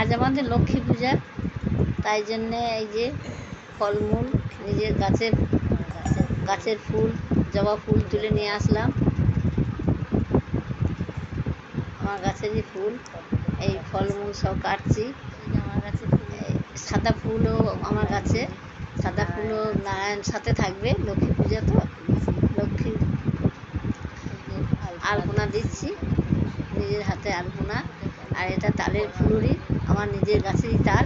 আজ আমাদের লক্ষ্মী পূজা, তাই জন্যে এই যে ফলমূল নিজের গাছের গাছের ফুল, জবা ফুল তুলে নিয়ে আসলাম। আমার গাছেরই ফুল, এই ফলমূল সব কাটছি। আমার গাছে সাদা ফুলও আমার গাছে, সাদা ফুলও নারায়ণ সাথে থাকবে, লক্ষ্মী পূজা তো, লক্ষ্মী আলপনা দিচ্ছি, নিজের হাতে আলপনা। আর এটা তালের ফুলুরি, আমার নিজের গাছেরই তাল,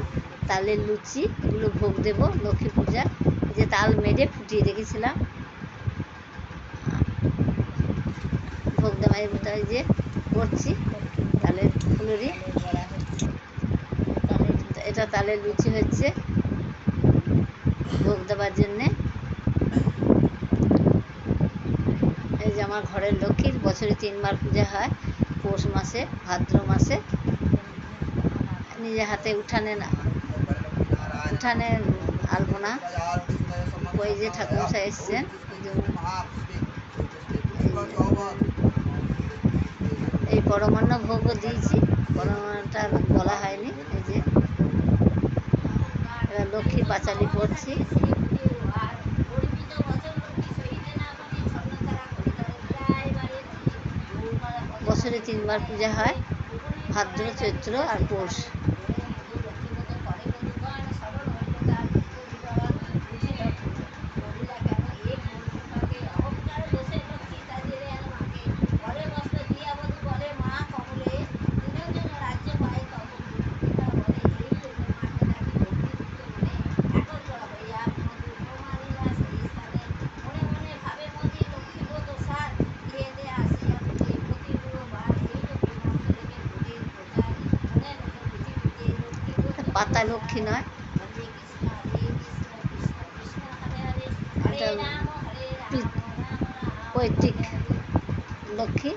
তালের লুচি, এগুলো ভোগ দেব লক্ষ্মী পূজা যে তাল মেরে ফুটিয়ে রেখেছিলাম। ভোগ দেওয়া এই যে করছি তালের ফুলুরি। এটা তালের লুচি হচ্ছে ভোগ দেওয়ার জন্যে। এই যে আমার ঘরের লক্ষ্মীর বছরে তিনবার পূজা হয়। পৌষ মাসে, ভাদ্র মাসে নিজের হাতে উঠানে উঠানে আলপনা। ওই যে ঠাকুমশা এসছেন, এই পরমান্ন ভোগও দিয়েছি, পরমান্নটা বলা হয়নি, এই যে। লক্ষ্মী পাঁচালি করছি বছরে তিনবার পূজা হয় ভাদ্র চৈত্র আর পৌষ। পাতা লক্ষ্মী নয়। পৈতৃক লক্ষ্মী পৈতৃক লক্ষ্মী।